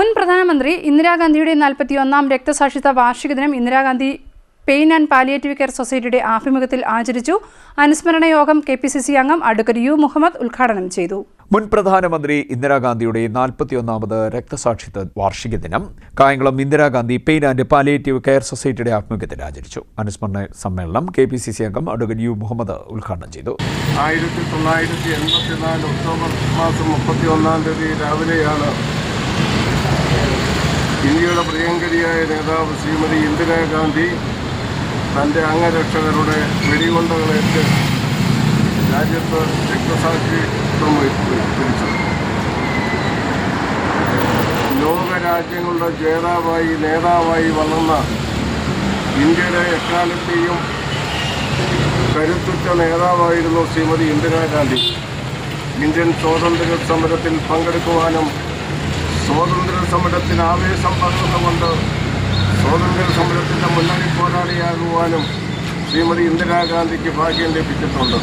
മുൻ പ്രധാനമന്ത്രി ഇന്ദിരാഗാന്ധിയുടെ നാൽപ്പത്തിയൊന്നാം രക്തസാക്ഷിത്വ വാർഷിക ദിനം Indira Gandhi pain and palliative care സൊസൈറ്റിയുടെ ആഭിമുഖ്യത്തിൽ ആചരിച്ചു. അനുസ്മരണ യോഗം കെ പി സി സി അംഗം അഡ്വക്കറ്റ് യു മുഹമ്മദ് ഉദ്ഘാടനം ചെയ്തു. മുൻ പ്രധാനമന്ത്രി ഇന്ദിരാഗാന്ധിയുടെ നാൽപ്പത്തിയൊന്നാമത് രക്തസാക്ഷിത്വ വാർഷിക ദിനം Kayamkulam Indira Gandhi pain and palliative care സൊസൈറ്റിയുടെ ആഭിമുഖ്യത്തിൽ ആചരിച്ചു. അനുസ്മരണ സമ്മേളനം കെ പി സി സി അംഗം അഡ്വക്കറ്റ് യു മുഹമ്മദ് ഉദ്ഘാടനം ചെയ്തു. ആയിരത്തി തൊള്ളായിരത്തി എൺപത്തിനാല് ഒക്ടോബർ മാസം മുപ്പത്തി ഒന്നാം തീയതി രാവിലെയാണ് ഇന്ത്യയുടെ പ്രിയങ്കരിയായ നേതാവ് ശ്രീമതി ഇന്ദിരാഗാന്ധി തന്റെ അംഗരക്ഷകരുടെ വെടികൊണ്ടകളേറ്റ് രാജ്യത്ത് രക്തസാക്ഷിത്വം വഹിച്ചു ലോകരാജ്യങ്ങളുടെ ജേതാവായി നേതാവായി വളർന്ന ഇന്ത്യയുടെ എക്കാലത്തെയും കരുത്തുറ്റ നേതാവായിരുന്നു ശ്രീമതി ഇന്ദിരാഗാന്ധി ഇന്ത്യൻ സ്വാതന്ത്ര്യ സമരത്തിൽ പങ്കെടുക്കുവാനും സ്വാതന്ത്ര്യ സമരത്തിന് ആവേശം പകർന്നുകൊണ്ട് സ്വാതന്ത്ര്യ സമരത്തിന്റെ മുന്നണി പോരാളിയാകുവാനും ശ്രീമതി ഇന്ദിരാഗാന്ധിക്ക് ഭാഗ്യം ലഭിച്ചിട്ടുണ്ട്.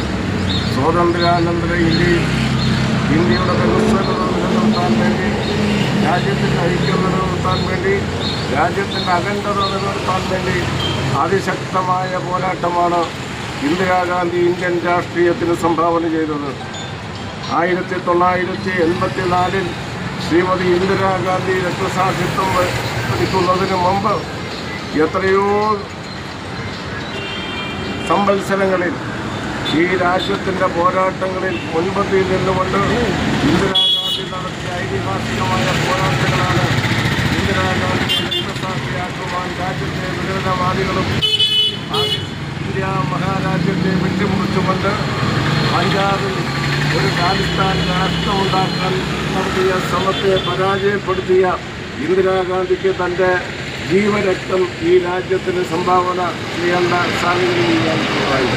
സ്വാതന്ത്ര്യാനന്തര ഇന്ത്യയിൽ ഇന്ത്യയുടെ വ്യവസ്ഥകൾ നിലനിർത്താൻ വേണ്ടി രാജ്യത്തിന്റെ ഐക്യം നിലനിർത്താൻ വേണ്ടി രാജ്യത്തിന്റെ അഖണ്ഡത നിലനിർത്താൻ വേണ്ടി അതിശക്തമായ പോരാട്ടമാണ് ഇന്ദിരാഗാന്ധി ഇന്ത്യൻ രാഷ്ട്രീയത്തിന് സംഭാവന ചെയ്തത്. ആയിരത്തി തൊള്ളായിരത്തി എൺപത്തിനാലിൽ ശ്രീമതി ഇന്ദിരാഗാന്ധി രക്തസാക്ഷിത്വം പഠിക്കുന്നതിന് മുമ്പ് എത്രയോ സംവത്സരങ്ങളിൽ ഈ രാജ്യത്തിന്റെ പോരാട്ടങ്ങളിൽ മുൻപന്തിയിൽ നിന്നുകൊണ്ട് ഇന്ദിരാഗാന്ധി നടത്തിയ ഐതിഹാസികമായ പോരാട്ടങ്ങളാണ് ഇന്ദിരാഗാന്ധി രക്തസാക്ഷിയാക്കുവാൻ രാജ്യത്തെ വിഘടനവാദികളും ഇന്ത്യ മഹാരാജ്യത്തെ വെട്ടിമുറിച്ചുകൊണ്ട് പഞ്ചാബിൽ ഒരു ഖാലിസ്ഥാൻ രാഷ്ട്രമുണ്ടാക്കാൻ നടത്തിയ ശ്രമത്തെ പരാജയപ്പെടുത്തിയ ഇന്ദിരാഗാന്ധിക്ക് തന്റെ ജീവരക്തം ഈ രാജ്യത്തിന് സംഭാവന ചെയ്യേണ്ട സാഹചര്യമുണ്ടായി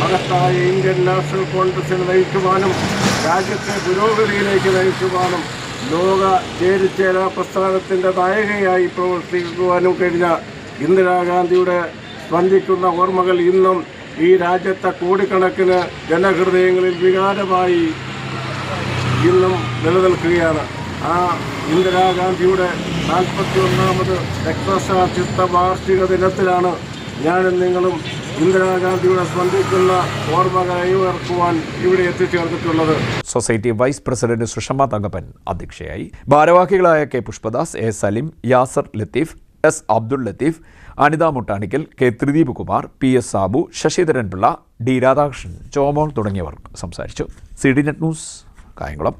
മഹത്തായ ഇന്ത്യൻ നാഷണൽ കോൺഗ്രസിനെ നയിക്കുവാനും രാജ്യത്തെ പുരോഗതിയിലേക്ക് നയിക്കുവാനും ലോക ചേരിച്ചേര പ്രസ്ഥാനത്തിന്റെ നായകയായി പ്രവർത്തിക്കുവാനും കഴിഞ്ഞ ഇന്ദിരാഗാന്ധിയുടെ സ്പന്ദിക്കുന്ന ഓർമ്മകൾ ഇന്നും ഈ രാജ്യത്തെ കോടിക്കണക്കിന് ജനഹൃദയങ്ങളിൽ വികാരമായി ഇന്നും നിലനിൽക്കുകയാണ്. ആ ഇന്ദിരാഗാന്ധിയുടെ നാൽപ്പത്തി ഒന്നാമത് രക്തസാക്ഷിത്വ വാർഷിക ദിനത്തിലാണ് ഞാനും നിങ്ങളും ഇന്ദിരാഗാന്ധിയുടെ സ്പന്ദിക്കുന്ന ഓർമ്മകൾ കൈവർക്കുവാൻ ഇവിടെ എത്തിച്ചേർന്നിട്ടുള്ളത്. Society vice president Sushama Thankappan അധ്യക്ഷയായി. ഭാരവാഹികളായ K Pushpadas A Salim Yasar Latheef S Abdul Latheef Anitha Muttanikkal K Thrideep Kumar P S Sabu Sasidharan Pillai D Radhakrishnan Chomol തുടങ്ങിയവർ സംസാരിച്ചു. C D net news Kayamkulam.